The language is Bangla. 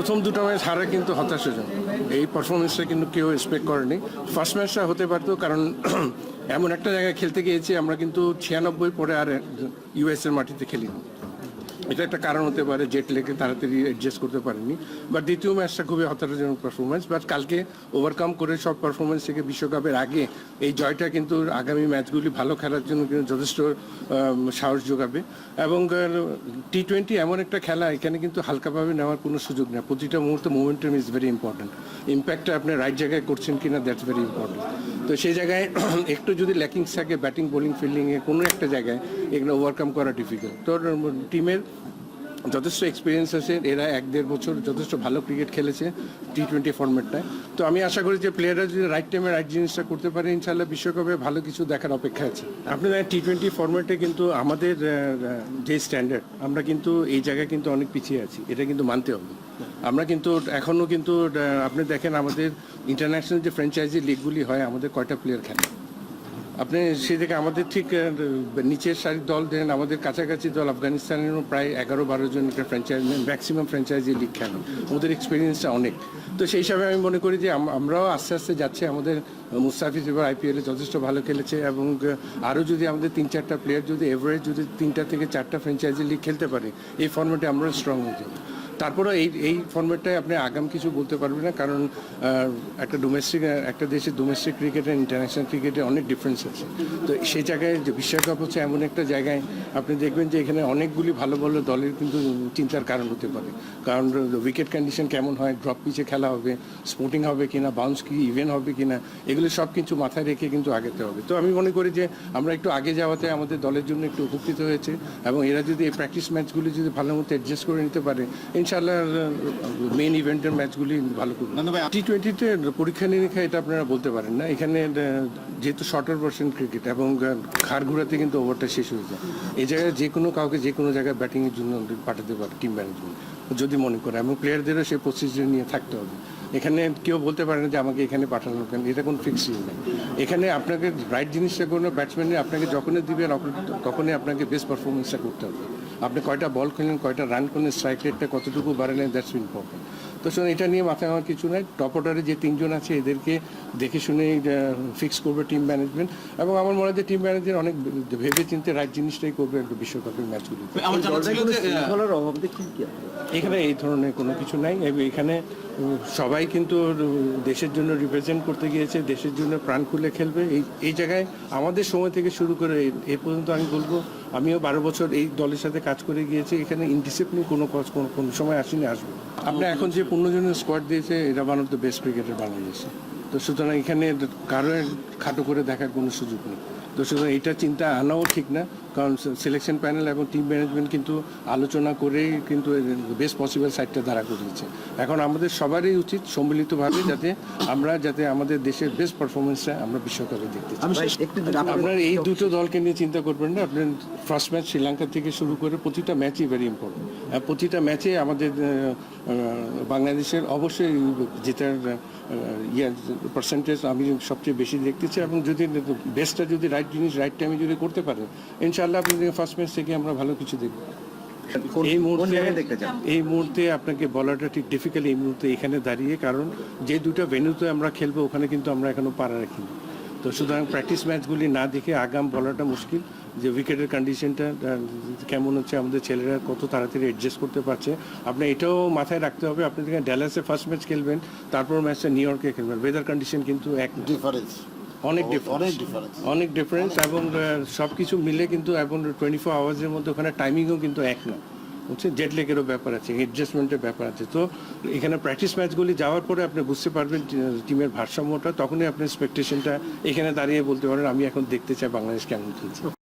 প্রথম দুটো ম্যাচ হারা কিন্তু হতাশাজনক এই পারফরমেন্সটা কিন্তু কেউ এক্সপেক্ট করেনি। ফার্স্ট ম্যাচটা হতে পারতো, কারণ এমন একটা জায়গায় খেলতে গিয়েছি, আমরা কিন্তু ছিয়ানব্বই পরে আর ইউএস এর মাটিতে খেলিনি। এটা একটা কারণ হতে পারে জেট লেগে তাড়াতাড়ি অ্যাডজাস্ট করতে পারেনি বাট দ্বিতীয় ম্যাচটা খুবই হতাশাজনক পারফরমেন্স বাট কালকে ওভারকাম করে সব পারফরমেন্স থেকে বিশ্বকাপের আগে এই জয়টা কিন্তু আগামী ম্যাচগুলি ভালো খেলার জন্য কিন্তু যথেষ্ট সাহস যোগাবে। এবং টি টোয়েন্টি এমন একটা খেলা, এখানে কিন্তু হালকাভাবে নেওয়ার কোনো সুযোগ নেই। প্রতিটা মুহূর্তে মোমেন্টাম ইজ ভেরি ইম্পর্টেন্ট ইম্প্যাক্টটা আপনি রাইট জায়গায় করছেন কিনা দ্যাটস ভেরি ইম্পর্টেন্ট তো সেই জায়গায় একটু যদি ল্যাকিংস থাকে ব্যাটিং বোলিং ফিল্ডিংয়ে কোনো একটা জায়গায় এগুলো ওভারকাম করা ডিফিকাল্ট তো টিমের যথেষ্ট এক্সপিরিয়েন্স আছে, এরা এক দেড় বছর যথেষ্ট ভালো ক্রিকেট খেলেছে টি টোয়েন্টি ফর্মেটটায় তো আমি আশা করি যে প্লেয়াররা যদি রাইট টাইমে রাইট জিনিসটা করতে পারে ইনশাল্লাহ বিশ্বকাপে ভালো কিছু দেখার অপেক্ষা আছে। আপনি জানেন টি টোয়েন্টি ফর্মেটে কিন্তু আমাদের যে স্ট্যান্ডার্ড আমরা কিন্তু এই জায়গায় কিন্তু অনেক পিছিয়ে আছি, এটা কিন্তু মানতে হবে। আমরা কিন্তু এখনও কিন্তু আপনি দেখেন আমাদের ইন্টারন্যাশনাল যে ফ্র্যাঞ্চাইজি লিগগুলি হয়, আমাদের কয়টা প্লেয়ার খেলে? আপনি সেই থেকে আমাদের ঠিক নিচের সারির দল দেন আমাদের কাছাকাছি দল আফগানিস্তানেরও প্রায় এগারো বারো জন ফ্র্যাঞ্চাইজি ম্যাক্সিমাম ফ্র্যাঞ্চাইজি লিগ খেলে ওদের এক্সপিরিয়েন্সটা অনেক। তো সেই হিসাবে আমি মনে করি যে আম- আমরাও আস্তে আস্তে যাচ্ছি। আমাদের মুস্তাফিজ এবার আইপিএলে যথেষ্ট ভালো খেলেছে এবং আরও যদি আমাদের তিন চারটা প্লেয়ার যদি এভারেজ যদি তিনটা থেকে চারটা ফ্র্যাঞ্চাইজি লিগ খেলতে পারে, এই ফর্মেটে আমরা স্ট্রং হয়ে যাব। তারপরে এই এই ফর্মেটটায় আপনি আগাম কিছু বলতে পারবেন না, কারণ একটা ডোমেস্টিক একটা দেশের ডোমেস্টিক ক্রিকেট আর ইন্টারন্যাশনাল ক্রিকেটে অনেক ডিফারেন্স আছে। তো সেই জায়গায় যে বিশ্বকাপ হচ্ছে এমন একটা জায়গায়, আপনি দেখবেন যে এখানে অনেকগুলি ভালো ভালো দলের কিন্তু চিন্তার কারণ হতে পারে। কারণ উইকেট কন্ডিশন কেমন হয় ড্রপ পিচে খেলা হবে স্পোর্টিং হবে কি না বাউন্স কি ইভেন্ট হবে কি না এগুলো সব কিছু মাথায় রেখে কিন্তু আগেতে হবে। তো আমি মনে করি যে আমরা একটু আগে যাওয়াতে আমাদের দলের জন্য একটু উপকৃত হয়েছে, এবং এরা যদি এই প্র্যাকটিস ম্যাচগুলি যদি ভালো মতো অ্যাডজাস্ট করে নিতে পারে ইনশাল্লাহ মেইন ইভেন্টের ম্যাচগুলি ভালো করবে টি টোয়েন্টিতে পরীক্ষা নিরীক্ষা এটা আপনারা বলতে পারেন না। এখানে যেহেতু শর্টার পার্সেন্ট ক্রিকেট এবং ঘাড় ঘুরাতে কিন্তু ওভারটা শেষ হয়ে যায়। এই জায়গায় যে কোনো কাউকে যে কোনো জায়গায় ব্যাটিংয়ের জন্য পাঠাতে পারে টিম ম্যানেজমেন্ট যদি মনে করে। এবং প্লেয়ারদেরও সেই প্রসিজার নিয়ে থাকতে হবে। এখানে কেউ বলতে পারে না যে আমাকে এখানে পাঠানো কেন? এটা কোনো ফিক্স নেই। এখানে আপনাকে রাইট জিনিসটা কোনো ব্যাটসম্যানে আপনাকে যখনই আপনি- তখনই আপনাকে বেস্ট পারফরমেন্সটা করতে হবে। আপনি কয়টা বল খেলেন, কয়টা রান করলেন স্ট্রাইক রেটটা কতটুকু বাড়ালেন দ্যাটস ইম্পর্টেন্ট তো এটা নিয়ে মাথায় আমার কিছু নাই। টপ অর্ডারে যে তিনজন আছে এদেরকে দেখে শুনে ফিক্স করবে টিম ম্যানেজমেন্ট এবং আমার মনে হয় যে টিম ম্যানেজমেন্ট অনেক ভেবে চিন্তে রাইট জিনিসটাই করবে একটু বিশ্বকাপের আপনি? এখানে এই ধরনের কোনো কিছু নাই। এবং এখানে সবাই কিন্তু দেশের জন্য রিপ্রেজেন্ট করতে গিয়েছে দেশের জন্য প্রাণ খুলে খেলবে। এই এই জায়গায় আমাদের সময় থেকে শুরু করে এ পর্যন্ত আমি বলব আমিও বারো বছর এই দলের সাথে কাজ করে গিয়েছি এখানে ইনডিসিপ্লিন কোনো কাজ কোনো কোনো সময় আসেনি আসবে। আপনি এখন যে পনেরো জনের স্কোয়াড দিয়েছে এটা one of the best cricketer বাংলাদেশে তো সুতরাং এখানে কারও খাটো করে দেখার কোনো সুযোগ নেই। তো সুতরাং এটা চিন্তা আনাও ঠিক না কারণ সিলেকশন প্যানেল এবং টিম ম্যানেজমেন্ট কিন্তু আলোচনা করেই কিন্তু বেস্ট পসিবল সাইডটা দাঁড়া করিয়েছে। এখন আমাদের সবারই উচিত সম্মিলিতভাবে যাতে আমরা যাতে আমাদের দেশের বেস্ট পারফরমেন্সটা আমরা বিশ্বকাপে দেখতে আপনার- এই দুটো দলকে নিয়ে চিন্তা করবেন না আপনার ফার্স্ট ম্যাচ শ্রীলঙ্কা থেকে শুরু করে প্রতিটা ম্যাচই ভেরি ইম্পর্টেন্ট প্রতিটা ম্যাচে আমাদের বাংলাদেশের অবশ্যই জেতার ইয়ে পার্সেন্টেজ আমি সবচেয়ে বেশি দেখতেছি এবং যদি বেস্টটা যদি রাইট জিনিস রাইট টাইমে যদি করতে পারে ইনশাআল্লাহ আপনি ফার্স্ট ম্যাচ থেকে আমরা ভালো কিছু দেখব। এই মুহূর্তে এই মুহূর্তে আপনাকে বলাটা ঠিক ডিফিকাল্ট এই মুহূর্তে এখানে দাঁড়িয়ে কারণ যে দুটো ভেন্যুতে আমরা খেলব ওখানে কিন্তু আমরা এখনও পারা রাখিনি। তো সুতরাং প্র্যাকটিস ম্যাচগুলি না দেখে আগাম বলাটা মুশকিল। যে উইকেটের কন্ডিশনটা কেমন হচ্ছে আমাদের ছেলেরা কত তাড়াতাড়ি অ্যাডজাস্ট করতে পারছে আপনার এটাও মাথায় রাখতে হবে আপনি যেখানে ড্যালাসে ফার্স্ট ম্যাচ খেলবেন তারপর ম্যাচটা নিউ ইয়র্কে খেলবেন। ওয়েদার কন্ডিশন কিন্তু এক ডিফারেন্স অনেক অনেক ডিফারেন্স অনেক ডিফারেন্স এবং সব কিছু মিলে কিন্তু এখন টোয়েন্টি ফোর আওয়ার্সের মধ্যে ওখানে টাইমিংও কিন্তু এক না। হচ্ছে জেট লেগেরও ব্যাপার আছে অ্যাডজাস্টমেন্টের ব্যাপার আছে। তো এখানে প্র্যাকটিস ম্যাচগুলি যাওয়ার পরে আপনি বুঝতে পারবেন টিমের ভারসাম্যটা তখনই আপনি এক্সপেকটেশনটা এখানে দাঁড়িয়ে বলতে পারেন আমি এখন দেখতে চাই বাংলাদেশ কেমন খেলছে।